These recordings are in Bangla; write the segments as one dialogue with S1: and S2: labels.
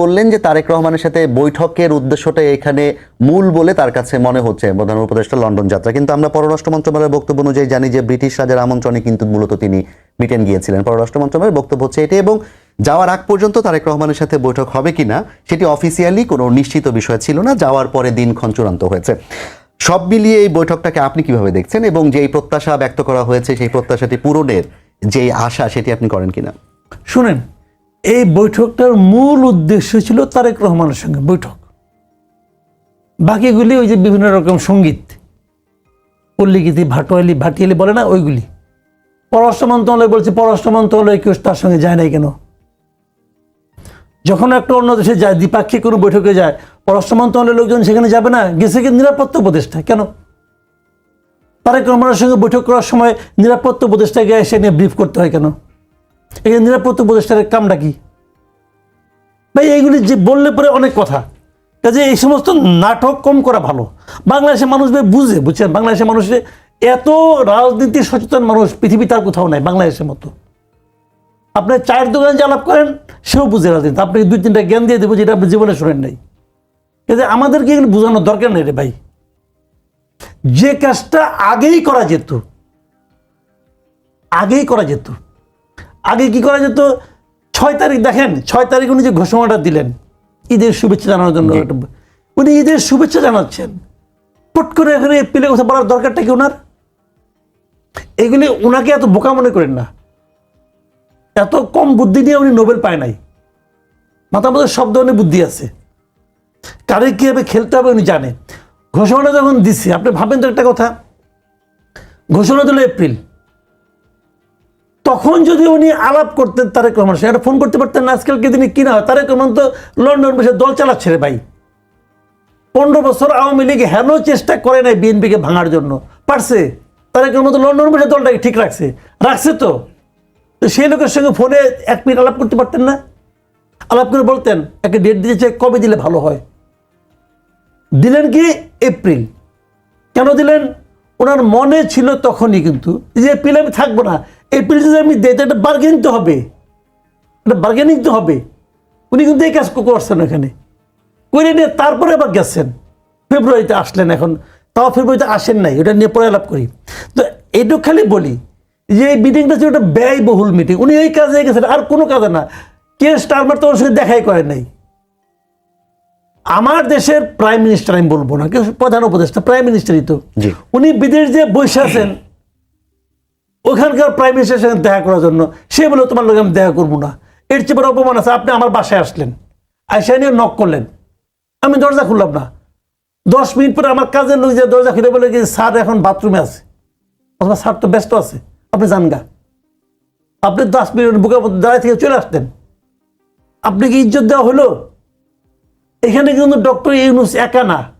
S1: বললেন যে তারেক রহমানের সাথে বৈঠকের উদ্দেশ্যটা এখানে মূল বলে তার কাছে মনে হচ্ছে? প্রধান উপদেষ্টা, লন্ডন যাত্রা। কিন্তু আমরা পররাষ্ট্র মন্ত্রণালয়ের বক্তব্য অনুযায়ী জানি যে ব্রিটিশ রাজার আমন্ত্রণে কিন্তু মূলত তিনি ব্রিটেন গিয়েছিলেন। পররাষ্ট্র মন্ত্রণালয়ের বক্তব্য হচ্ছে এটি এবং যাওয়ার আগ পর্যন্ত তারেক রহমানের সাথে বৈঠক হবে কিনা সেটি অফিসিয়ালি কোনো নিশ্চিত বিষয় ছিল না, যাওয়ার পরে দিনক্ষণ চূড়ান্ত হয়েছে। সব মিলিয়ে এই বৈঠকটাকে আপনি কীভাবে দেখছেন, এবং যেই প্রত্যাশা ব্যক্ত করা হয়েছে সেই প্রত্যাশাটি পূরণের যে আশা সেটি আপনি করেন কিনা?
S2: শুনেন এই বৈঠকটার মূল উদ্দেশ্য ছিল তারেক রহমানের সঙ্গে বৈঠক। বাকিগুলি ওই যে বিভিন্ন রকম সংগীত। পল্লীগীতি, ভাটোয়ালি, ভাটিয়ালি বলে না ওইগুলি। পররাষ্ট্র মন্ত্রণালয় বলছে, পররাষ্ট্র মন্ত্রণালয় কেউ তার সঙ্গে যায় নাই কেন? যখন একটা অন্য দেশে যায়, দ্বিপাক্ষিক কোনো বৈঠকে যায়, পররাষ্ট্র মন্ত্রণালয়ের লোকজন সেখানে যাবে না, গেছে কি নিরাপত্তা উপদেষ্টা, কেন? তারেক রহমানের সঙ্গে বৈঠক করার সময় নিরাপত্তা উপদেষ্টাকে এসে নিয়ে ব্রিফ করতে হয় কেন? এই নিরাপত্তা উপদেষ্টার কামটা কি? ভাই, এইগুলি যে বললে পরে অনেক কথা। কাজে এই সমস্ত নাটক কম করা ভালো। বাংলাদেশের মানুষ ভাই বুঝে, বুঝছেন? বাংলাদেশের মানুষের এত রাজনীতি সচেতন মানুষ পৃথিবী তার কোথাও নাই বাংলাদেশের মতো। আপনি চায়ের দোকানে যে আলাপ করেন, সেও বুঝে রাজনীতি। আপনাকে দুই, তিনটা জ্ঞান দিয়ে দেবো যেটা আপনি জীবনে শোনেন নাই। কাজে আমাদেরকে এগুলো বোঝানোর দরকার নেই রে ভাই। যে কাজটা আগেই করা যেত, আগেই করা যেত আগে কি করা যেত? ছয় তারিখ দেখেন ছয় তারিখ উনি যে ঘোষণাটা দিলেন ঈদের শুভেচ্ছা জানানোর জন্য উনি ঈদের শুভেচ্ছা জানাচ্ছেন। পট করে এখানে এপ্রিলের কথা বলার দরকারটা কি ওনার? এগুলি ওনাকে এত বোকা মনে করেন না। এত কম বুদ্ধি নিয়ে উনি নোবেল পায় নাই। মাথার মধ্যে সব ধরনের বুদ্ধি আছে। কারে কীভাবে খেলতে হবে উনি জানে। ঘোষণা যখন দিচ্ছে আপনি ভাবেন তো একটা কথা। ঘোষণা দিল এপ্রিল। তখন যদি উনি আলাপ করতেন তারেক রহমান, সেটা ফোন করতে পারতেন না। আজকালকে দিনে কিনা হয়? তারেক রহমান তো লন্ডন বসে দল চালাচ্ছে রে ভাই। পনেরো বছর আওয়ামী লীগ হেন চেষ্টা করে নাই বিএনপিকে ভাঙার জন্য। পারছে? তারেক রহমান তো লন্ডন বসে দলটাকে ঠিক রাখছে। রাখছে তো। তো সেই লোকের সঙ্গে ফোনে এক মিনিট আলাপ করতে পারতেন না? আলাপ করে বলতেন একটা ডেট দিয়েছে কবে দিলে ভালো হয়? দিলেন কি? এপ্রিল। কেন দিলেন? ওনার মনে ছিল তখনই কিন্তু যে এপ্রিল আমি থাকব না। এপ্রিল যদি আমি দেয় একটা বার্গেনিং তো হবে। একটা বার্গেনিং তো হবে। উনি কিন্তু এই কাজ করছেন এখানে করে নিয়ে তারপরে আবার গেছেন। ফেব্রুয়ারিতে আসলেন এখন। তাও ফেব্রুয়ারিতে আসেন নাই ওটা নিয়ে পরে আলাপ করি। তো এইটুকু খালি বলি যে এই মিটিংটা ছিল একটা ব্যয়বহুল মিটিং উনি এই কাজে গেছেন আর কোনো কাজে না। কে স্টারমার তো ওর সঙ্গে দেখাই করে নাই। আমার দেশের প্রাইম মিনিস্টার আমি বলব না কেউ প্রধান উপদেষ্টা প্রাইম মিনিস্টারই তো। উনি বিদেশ যে বসে আছেন ওখানকার প্রাইম মিনিস্টারের সঙ্গে দেখা করার জন্য, সে বলে, তোমার লোক আমি দেখা করব না। এর চেয়ে বড় অপমান আছে, আপনি আমার বাসায় আসলেন। আইসা নিয়ে নক করলেন। আমি দরজা খুললাম না। দশ মিনিট পরে আমার কাজের লোক যে দরজা খুলে বলে কি, স্যার, এখন বাথরুমে আছে। অথবা, স্যার, তো ব্যস্ত আছে। আপনি যান গা। আপনি দশ মিনিট বুকের মধ্যে দাঁড়িয়ে থেকে চলে আসতেন। আপনি কি ইজ্জত দেওয়া হলো? এখানে কিন্তু ডক্টর ইউনুস একা না।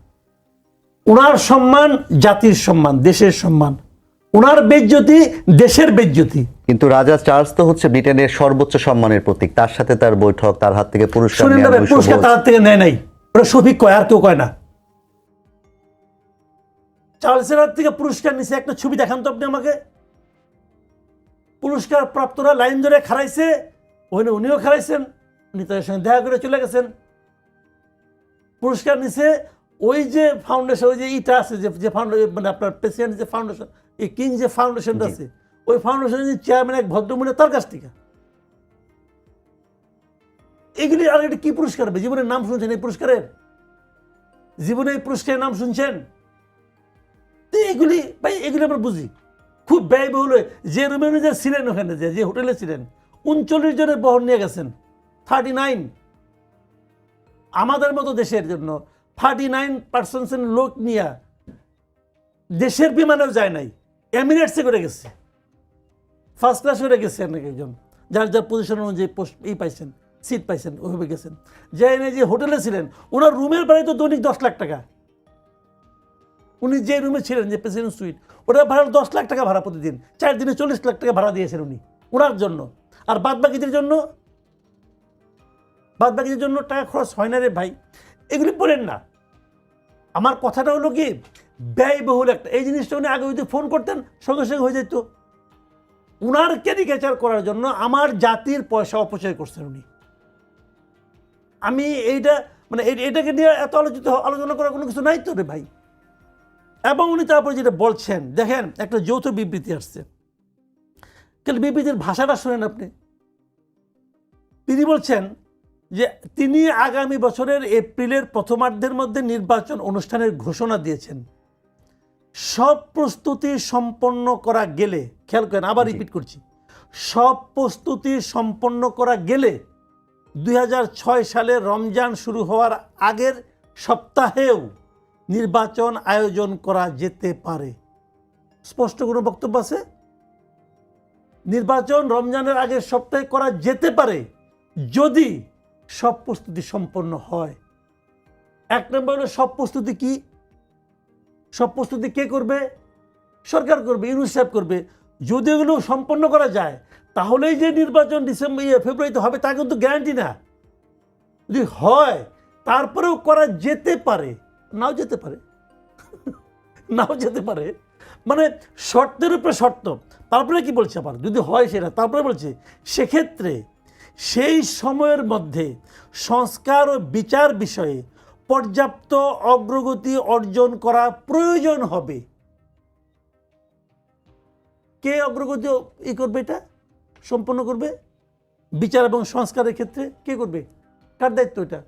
S2: ওনার সম্মান জাতির সম্মান, দেশের সম্মান। ওনার বেজ্জতি দেশের বেজ্জতি।
S1: কিন্তু রাজা চার্লস তো হচ্ছে ব্রিটেনের সর্বোচ্চ সম্মানের প্রতীক। তার সাথে তার বৈঠক তার হাত থেকে পুরস্কার
S2: শুনেন না
S1: নেওয়ার
S2: ভাই,
S1: বৈঠক
S2: পুরস্কার। তার থেকে নেয় নাই। ওটা শফিক কয় আর কেউ কয় না। চার্লসের হাত থেকে পুরস্কার নিছে একটা ছবি দেখান তো আপনি আমাকে। পুরস্কার প্রাপ্তরা লাইন ধরে খারাইছে ওখানে উনিও খারাইছেন উনি তাদের সঙ্গে দেখা করে চলে গেছেন। পুরস্কার নিছে ওই যে ফাউন্ডেশন ওই যে ইটা আছে যে যে ফাউন্ডেশন মানে আপনার প্রেসিডেন্ট যে ফাউন্ডেশন এই কিং যে ফাউন্ডেশনটা আছে ওই ফাউন্ডেশনের চেয়ারম্যান এক ভদ্রমহিলা তার কাছ থেকে। এগুলি আর এটা কি পুরস্কার? হবে জীবনের নাম শুনছেন এই পুরস্কারের? জীবনে এই পুরস্কারের নাম শুনছেন? তো এগুলি ভাই এগুলি আমরা বুঝি। খুব ব্যয়বহুল হয়ে যে রুমে যে ছিলেন ওখানে যে যে হোটেলে ছিলেন উনচল্লিশ জনের বহন নিয়ে গেছেন থার্টি নাইন আমাদের মতো দেশের জন্য থার্টি নাইন পার্সেন্টের লোক নিয়ে দেশের বিমানেও যায় নাই, এমিরেটসে করে গেছে। ফার্স্ট ক্লাস করে গেছে অনেক একজন, যার যার পজিশন অনুযায়ী পোস্ট এই পাইছেন সিট পাইছেন, ওইভাবে গেছেন। যে এনে যে হোটেলে ছিলেন, ওনার রুমের ভাড়াই তো দৈনিক দশ লাখ টাকা। উনি যে রুমে ছিলেন, যে প্রেসিডেন্ট সুইট ওটা ভাড়া দশ লাখ টাকা ভাড়া প্রতিদিন, চার দিনে চল্লিশ লাখ টাকা ভাড়া দিয়েছেন উনি, ওনার জন্য। আর বাদ বাকিদের জন্য? বাদ বাকিদের জন্য টাকা খরচ হয় না রে ভাই। এগুলি বলেন না। আমার কথাটা হলো কি, ব্যয়বহুল একটা। এই জিনিসটা উনি আগে যদি ফোন করতেন, সঙ্গে সঙ্গে হয়ে যেত। উনার ক্যারিকেচার করার জন্য আমার জাতির পয়সা অপচয় করছেন উনি। আমি এইটা মানে এটাকে নিয়ে এত আলোচিত, আলোচনা করার কোনো কিছু নাই তো রে ভাই। এবং উনি তারপরে যেটা বলছেন, দেখেন, একটা যৌথ বিবৃতি আসছে। কিন্তু বিবৃতির ভাষাটা শোনেন আপনি? তিনি বলছেন যে তিনি আগামী বছরের এপ্রিলের প্রথমার্ধের মধ্যে নির্বাচন অনুষ্ঠানের ঘোষণা দিয়েছেন। সব প্রস্তুতি সম্পন্ন করা গেলে খেয়াল করেন আবার রিপিট করছি। সব প্রস্তুতি সম্পন্ন করা গেলে দুই হাজার ছয় সালে রমজান শুরু হওয়ার আগের সপ্তাহেও নির্বাচন আয়োজন করা যেতে পারে। স্পষ্ট কোনো বক্তব্য আছে? নির্বাচন রমজানের আগের সপ্তাহে করা যেতে পারে যদি সব প্রস্তুতি সম্পন্ন হয়। এক নম্বর হলো সব প্রস্তুতি কি? সব প্রস্তুতি কে করবে? সরকার করবে, ইউনিসেফ করবে। যদি এগুলো সম্পন্ন করা যায়, তাহলেই যে নির্বাচন ডিসেম্বর ইয়ে ফেব্রুয়ারিতে হবে, তা কিন্তু গ্যারান্টি না। যদি হয়, তারপরেও করা যেতে পারে, নাও যেতে পারে। নাও যেতে পারে। মানে শর্তের উপরে শর্ত। তারপরে কি বলছে আবার? যদি হয় সেটা, তারপরে বলছে, সেক্ষেত্রে সেই সময়ের মধ্যে সংস্কার ও বিচার বিষয়ে পর্যাপ্ত অগ্রগতি অর্জন করা প্রয়োজন হবে। কে অগ্রগতি ই করবে এটা? সম্পন্ন করবে? বিচার এবং সংস্কারের ক্ষেত্রে কে করবে? কার দায়িত্ব এটা?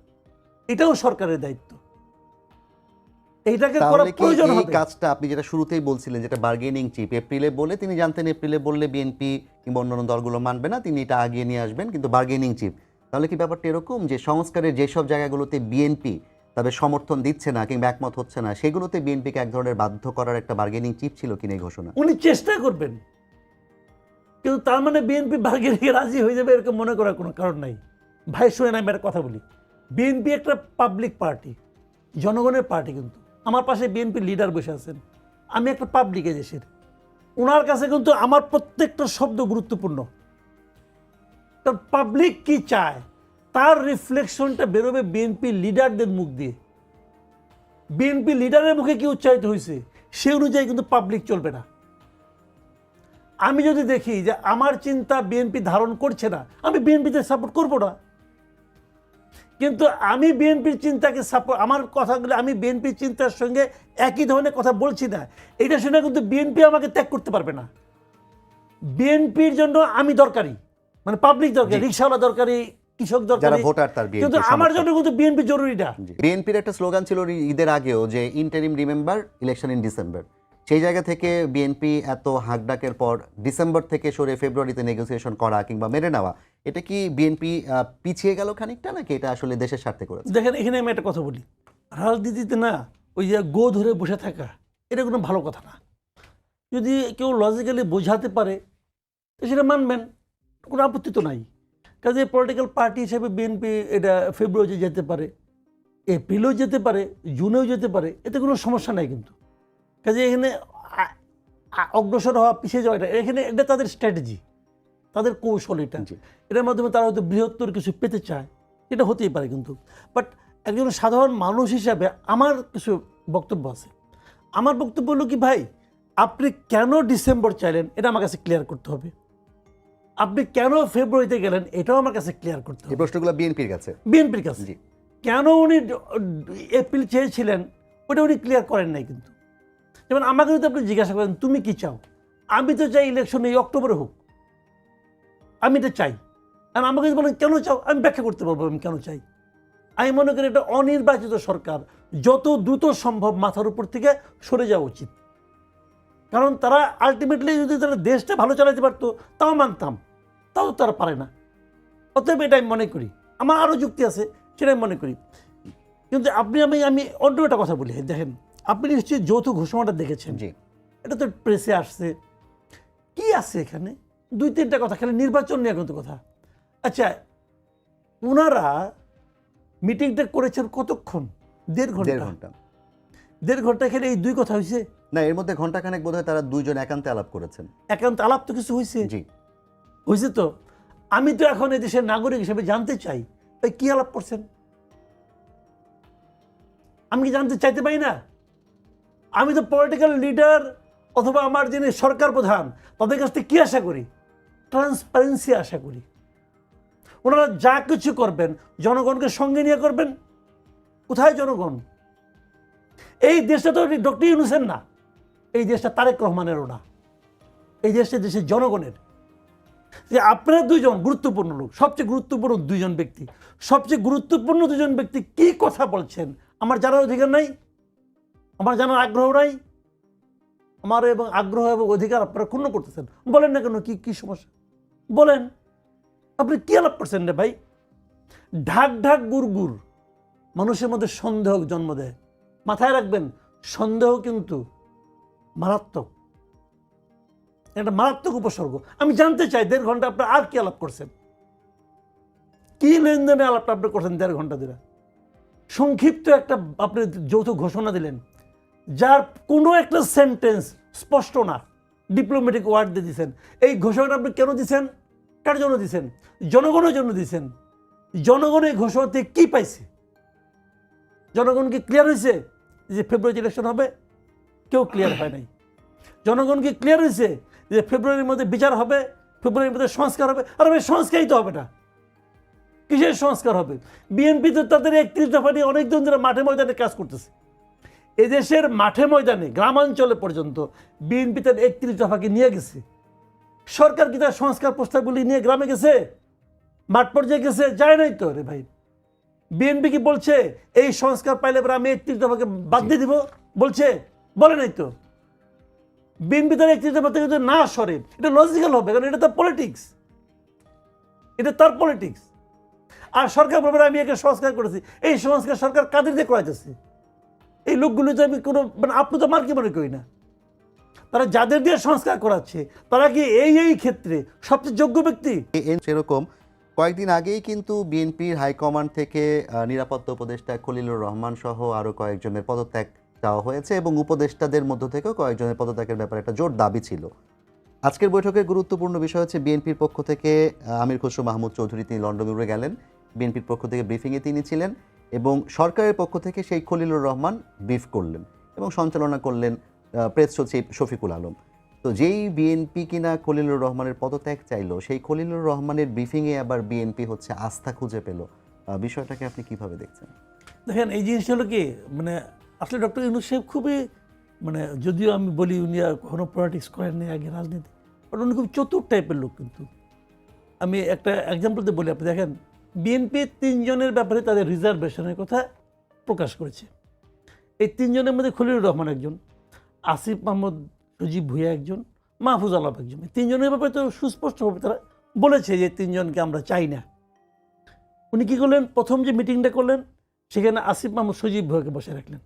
S2: এটাও সরকারের দায়িত্ব। এইটাকে করা প্রয়োজন হবে?
S1: কাজটা আপনি যেটা শুরুতেই বলছিলেন যেটা বার্গেনিং চিপ এপ্রিলে বলে তিনি জানতেন এপ্রিলে বললে বিএনপি কিংবা অন্যান্য দলগুলো মানবে না তিনি এটা আগিয়ে নিয়ে আসবেন কিন্তু বার্গেনিং চিপ তাহলে কি ব্যাপারটা এরকম যে সংস্কারের যেসব জায়গাগুলোতে বিএনপি তাদের সমর্থন দিচ্ছে না কিংবা একমত হচ্ছে না সেগুলোতে বিএনপিকে এক ধরনের বাধ্য করার একটা বার্গেনিং চিপ ছিল কিনা এই ঘোষণা?
S2: উনি চেষ্টা করবেন। কিন্তু তার মানে বিএনপি ভাগের রাজি হয়ে যাবে এরকম মনে করার কোনো কারণ নাই। ভাই শুনে আমি একটা কথা বলি। বিএনপি একটা পাবলিক পার্টি জনগণের পার্টি কিন্তু। আমার পাশে বিএনপি লিডার বসে আছেন। আমি একটা পাবলিক দেশের ওনার কাছে কিন্তু আমার প্রত্যেকটা শব্দ গুরুত্বপূর্ণ। কারণ পাবলিক কি চায়? তার রিফ্লেকশনটা বেরোবে বিএনপি লিডারদের মুখ দিয়ে। বিএনপি লিডারের মুখে কি উচ্চারিত হয়েছে? সে অনুযায়ী কিন্তু পাবলিক চলবে না। আমি যদি দেখি যে আমার চিন্তা বিএনপি ধারণ করছে না, আমি বিএনপিতে সাপোর্ট করব না। কিন্তু আমি বিএনপির চিন্তাকে সাপোর্ট আমার কথাগুলো আমি বিএনপির চিন্তার সঙ্গে একই ধরনের কথা বলছি না। এটা শুনে কিন্তু বিএনপি আমাকে ত্যাগ করতে পারবে না। বিএনপির জন্য আমি দরকারি মানে পাবলিক দরকারি। রিক্সাওয়ালা দরকারি কৃষক দরকারি।
S1: ভোটার তার
S2: কিন্তু আমার জন্য কিন্তু বিএনপি জরুরি না।
S1: বিএনপির একটা স্লোগান ছিল ঈদের আগেও যে interim remember election in December সেই জায়গা থেকে বিএনপি এত হাকডাকের পর ডিসেম্বর থেকে সরে ফেব্রুয়ারিতে নেগোসিয়েশন করা কিংবা মেনে নেওয়া, এটা কি বিএনপি পিছিয়ে গেল খানিকটা নাকি এটা আসলে দেশের স্বার্থে করে
S2: দেখেন, এখানে আমি একটা কথা বলি। রাজনীতিতে না, ওই যে গো ধরে বসে থাকা, এটা কোনো ভালো কথা না। যদি কেউ লজিক্যালি বোঝাতে পারে, তো সেটা মানবেন, কোনো আপত্তি তো নাই। কাজে পলিটিক্যাল পার্টি হিসেবে বিএনপি এটা ফেব্রুয়ারিতে যেতে পারে এপ্রিলেও যেতে পারে জুনেও যেতে পারে, এতে কোনো সমস্যা নাই কিন্তু। কাজে এখানে অগ্রসর হওয়া পিছিয়ে যাওয়া এটা এখানে এটা তাদের স্ট্র্যাটেজি তাদের কৌশল এটা। এটার মাধ্যমে তারা হয়তো বৃহত্তর কিছু পেতে চায় এটা হতেই পারে কিন্তু। বাট একজন সাধারণ মানুষ হিসাবে আমার কিছু বক্তব্য আছে। আমার বক্তব্য হলো কি ভাই আপনি কেন ডিসেম্বর চাইলেন এটা আমার কাছে ক্লিয়ার করতে হবে। আপনি কেন ফেব্রুয়ারিতে গেলেন এটাও আমার কাছে ক্লিয়ার করতে হবে।
S1: প্রশ্নগুলো বিএনপির কাছে।
S2: বিএনপির কাছে। কেন উনি এপ্রিল চেয়েছিলেন ওটা উনি ক্লিয়ার করেন নাই কিন্তু। যেমন আমাকে যদি আপনি জিজ্ঞাসা করেন, তুমি কি চাও? আমি তো চাই ইলেকশন এই অক্টোবরে হোক। আমি এটা চাই। আর আমাকে যদি বলেন, কেন চাও? আমি ব্যাখ্যা করতে পারব, আমি কেন চাই? আমি মনে করি এটা অনির্বাচিত সরকার। যত দ্রুত সম্ভব মাথার উপর থেকে সরে যাওয়া উচিত। কারণ তারা আলটিমেটলি যদি তারা দেশটা ভালো চালাতে পারতো, তাও মানতাম। তাও তারা পারে না। অতএব এটা আমি মনে করি। আমার আরও যুক্তি আছে সেটা আমি মনে করি। কিন্তু আপনি আমি আমি অন্য একটা কথা বলি, দেখেন। আপনি নিশ্চয়ই যৌথ ঘোষণাটা দেখেছেন।
S1: জি।
S2: এটা তো প্রেসে আসছে। কি আছে এখানে? দুই তিনটা কথা খালি নির্বাচন নিয়ে কিন্তু কথা। আচ্ছা ওনারা মিটিংটা করেছেন কতক্ষণ? দেড়
S1: দেড়
S2: ঘণ্টা।
S1: ঘণ্টা
S2: দেড় ঘণ্টা এখানে এই দুই কথা হয়েছে
S1: না এর মধ্যে ঘন্টাখানেক বোধহয় তারা দুইজন একান্তে আলাপ করেছেন।
S2: একান্ত আলাপ তো কিছু হয়েছে
S1: জি।
S2: হয়েছে তো? আমি তো এখন এই দেশের নাগরিক হিসেবে জানতে চাই ভাই কি আলাপ করছেন? আমি কি জানতে চাইতে পারি না? আমি তো পলিটিক্যাল লিডার অথবা আমার যিনি সরকার প্রধান, তাদের কাছ থেকে কী আশা করি? ট্রান্সপারেন্সি আশা করি। ওনারা যা কিছু করবেন, জনগণকে সঙ্গে নিয়ে করবেন। কোথায় জনগণ? এই দেশটা তো ডক্টর ইউনুসেন না। এই দেশটা তারেক রহমানেরও না। এই দেশটা দেশের জনগণের। যে আপনারা দুজন গুরুত্বপূর্ণ লোক, সবচেয়ে গুরুত্বপূর্ণ দুজন ব্যক্তি, সবচেয়ে গুরুত্বপূর্ণ দুজন ব্যক্তি কি কথা বলছেন, আমার জানার অধিকার নাই? আমার জানার আগ্রহ নাই। আমার এবং আগ্রহ এবং অধিকার আপনারা ক্ষুণ্ণ করতেছেন। বলেন না কেন, কি কি সমস্যা? বলেন, আপনি কি আলাপ করছেন রে ভাই? ঢাক ঢাক, গুড় গুড়। মানুষের মধ্যে সন্দেহ জন্ম দেয়। মাথায় রাখবেন, সন্দেহ কিন্তু মারাত্মক। একটা মারাত্মক উপসর্গ। আমি জানতে চাই, দেড় ঘণ্টা আপনার আর কি আলাপ করছেন? কি লেনদেনে আলাপটা আপনি করছেন দেড় ঘণ্টা ধরে? সংক্ষিপ্ত একটা আপনি যৌথ ঘোষণা দিলেন। যার কোনো একটা সেন্টেন্স স্পষ্ট না। ডিপ্লোম্যাটিক ওয়ার্ড দিয়ে দিয়েছেন এই ঘোষণাটা আপনি কেন দিছেন? কার জন্য দিছেন? জনগণের জন্য দিছেন। জনগণ এই ঘোষণাতে কী পাইছে? জনগণ কি ক্লিয়ার হয়েছে যে ফেব্রুয়ারি ইলেকশন হবে? কেউ ক্লিয়ার হয় নাই। জনগণ কি ক্লিয়ার হয়েছে যে ফেব্রুয়ারির মধ্যে বিচার হবে? ফেব্রুয়ারির মধ্যে সংস্কার হবে? আর ভাই, সংস্কারই তো হবে না। কিসের সংস্কার হবে? বিএনপি তো তাদের একত্রিশ দফা নিয়ে অনেকদিন ধরে মাঠে ময়দানে কাজ করতেছে। এদেশের মাঠে ময়দানে গ্রামাঞ্চলে পর্যন্ত বিএনপি তার একত্রিশ দফাকে নিয়ে গেছে। সরকার কি তার সংস্কার প্রস্তাবগুলি নিয়ে গ্রামে গেছে? মাঠ পর্যায়ে গেছে? যায় নাই তো রে ভাই। বিএনপি কি বলছে এই সংস্কার পাইলে পরে আমি একত্রিশ দফাকে বাদ দিয়ে দিব? বলছে বলে নাই তো। বিএনপি তার একত্রিশ দফা থেকে যদি না সরে এটা লজিক্যাল হবে কারণ এটা তার পলিটিক্স এটা তার পলিটিক্স আর সরকার বলবে আমি একে সংস্কার করেছি। এই সংস্কার সরকার কাদের দিয়ে করাইতেছে? এই লোকগুলো যে আমি কোনো মানে আপনি তো মার্কে মনে করি না। তারা যাদের দিয়ে সংস্কার করাচ্ছে, তারা কি এই এই ক্ষেত্রে সবচেয়ে যোগ্য ব্যক্তি?
S1: সেরকম। কয়েকদিন আগেই কিন্তু বিএনপির হাইকমান্ড থেকে নিরাপত্তা উপদেষ্টা খলিলুর রহমান সহ আরও কয়েকজনের পদত্যাগ চাওয়া হয়েছে এবং উপদেষ্টাদের মধ্য থেকেও কয়েকজনের পদত্যাগের ব্যাপারে একটা জোর দাবি ছিল। আজকের বৈঠকের গুরুত্বপূর্ণ বিষয় হচ্ছে বিএনপির পক্ষ থেকে আমির খসরু মাহমুদ চৌধুরী তিনি লন্ডন উড়ে গেলেন। বিএনপির পক্ষ থেকে ব্রিফিংয়ে তিনি ছিলেন। এবং সরকারের পক্ষ থেকে সেই খলিলুর রহমান ব্রিফ করলেন এবং সঞ্চালনা করলেন প্রেস সচিব শফিকুল আলম। তো যেই বিএনপি কিনা খলিলুর রহমানের পদত্যাগ চাইলো, সেই খলিলুর রহমানের ব্রিফিংয়ে আবার বিএনপি হচ্ছে আস্থা খুঁজে পেল। বিষয়টাকে আপনি কীভাবে দেখছেন?
S2: দেখেন, এই জিনিসটা হলো কি মানে আসলে ডক্টর ইউনুস সাহেব খুবই মানে যদিও আমি বলি উনি আর কখনো পলিটিক্স করেননি আগে রাজনীতি বাট উনি খুব চতুর টাইপের লোক কিন্তু। আমি একটা এক্সাম্পল দিয়ে বলি, আপনি দেখেন বিএনপি তিনজনের ব্যাপারে তাদের রিজার্ভেশনের কথা প্রকাশ করেছে। এই তিনজনের মধ্যে খলিলুর রহমান একজন, আসিফ মাহমুদ সজীব ভুইয়া একজন, মাহফুজ আলম একজন। এই তিনজনের ব্যাপারে তো সুস্পষ্টভাবে তারা বলেছে যে তিনজনকে আমরা চাই না। উনি কী করলেন? প্রথম যে মিটিংটা করলেন, সেখানে আসিফ মাহমুদ সজীব ভুয়াকে বসে রাখলেন।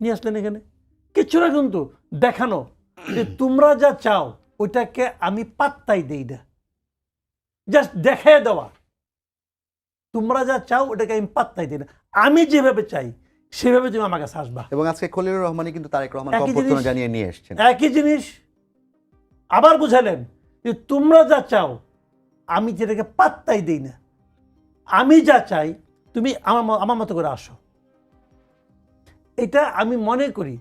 S2: নিয়ে আসলেন এখানে। কিচ্ছু না কিন্তু দেখানো যে তোমরা যা চাও, ওইটাকে আমি পাত্তাই দেই না। জাস্ট দেখায় দেওয়া। তোমরা যা চাও ওটাকে আমি পাত্তাই দিই না। আমি যেভাবে চাই সেভাবে তুমি আমার কাছে আসবা।
S1: এবং আজকে খলিলুর রহমানই কিন্তু তারেক রহমান অভ্যর্থনা জানিয়ে নিয়ে এসেছেন।
S2: একই জিনিস আবার বুঝালেন যে তোমরা যা চাও আমি যেটাকে পাত্তাই দিই না। আমি যা চাই তুমি আমার আমার মতো করে আসো। এটা আমি মনে করি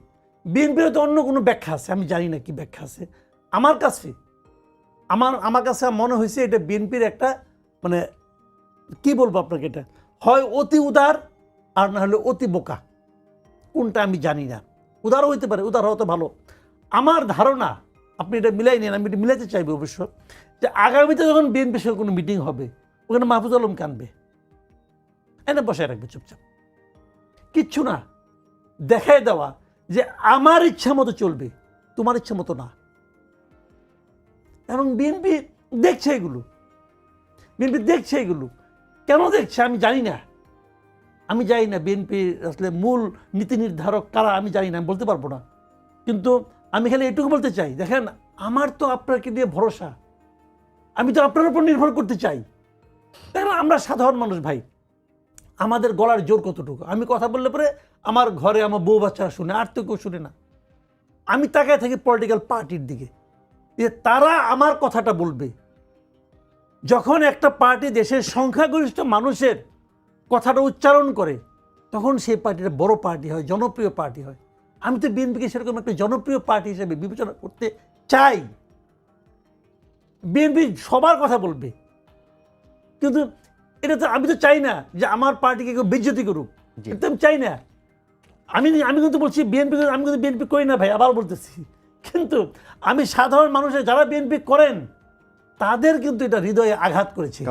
S2: বিএনপির তো অন্য কোনো ব্যাখ্যা আছে আমি জানি না কি ব্যাখ্যা আছে। আমার কাছে আমার আমার কাছে মনে হয়েছে এটা বিএনপির একটা মানে কি বলব আপনাকে এটা? হয় অতি উদার আর না হলে অতি বোকা। কোনটা আমি জানি না। উদারও হইতে পারে, উদার হওয়া তো ভালো। আমার ধারণা, আপনি এটা মিলাই নেন, আমি এটা মিলাইতে চাইব অবশ্য, যে আগামীতে যখন বিএনপির সঙ্গে কোনো মিটিং হবে, ওখানে মাহফুজ আলম কানবে। এনে বসায় রাখবে চুপচাপ। কিচ্ছু না। দেখায় দেওয়া যে আমার ইচ্ছা মতো চলবে, তোমার ইচ্ছা মতো না। এবং বিএনপি দেখছে এগুলো। বিএনপি দেখছে এগুলো। কেন দেখছে আমি জানি না। আমি জানি না বিএনপির আসলে মূল নীতি নির্ধারক কারা, আমি জানি না, আমি বলতে পারব না। কিন্তু আমি খালি এটুকু বলতে চাই, দেখেন আমার তো আপনাকে নিয়ে ভরসা। আমি তো আপনার উপর নির্ভর করতে চাই। দেখেন আমরা সাধারণ মানুষ ভাই, আমাদের গলার জোর কতটুকু? আমি কথা বললে পরে আমার ঘরে আমার বউ বাচ্চারা শুনে, আর তো কেউ শুনে না। আমি তাকায় থাকি পলিটিক্যাল পার্টির দিকে, যে তারা আমার কথাটা বলবে। যখন একটা পার্টি দেশের সংখ্যাগরিষ্ঠ মানুষের কথাটা উচ্চারণ করে তখন সেই পার্টিটা বড় পার্টি হয় জনপ্রিয় পার্টি হয়। আমি তো বিএনপিকে সেরকম একটা জনপ্রিয় পার্টি হিসেবে বিবেচনা করতে চাই। বিএনপি সবার কথা বলবে। কিন্তু এটা তো আমি তো চাই না যে আমার পার্টিকে কেউ বেজ্জতি করুক। এটা আমি চাই না। আমি আমি কিন্তু বলছি বিএনপি আমি কিন্তু বিএনপি করি না ভাই আবার বলতেছি। কিন্তু আমি সাধারণ মানুষের যারা বিএনপি করেন তাদের কিন্তু এটা হৃদয়ে আঘাত করেছে।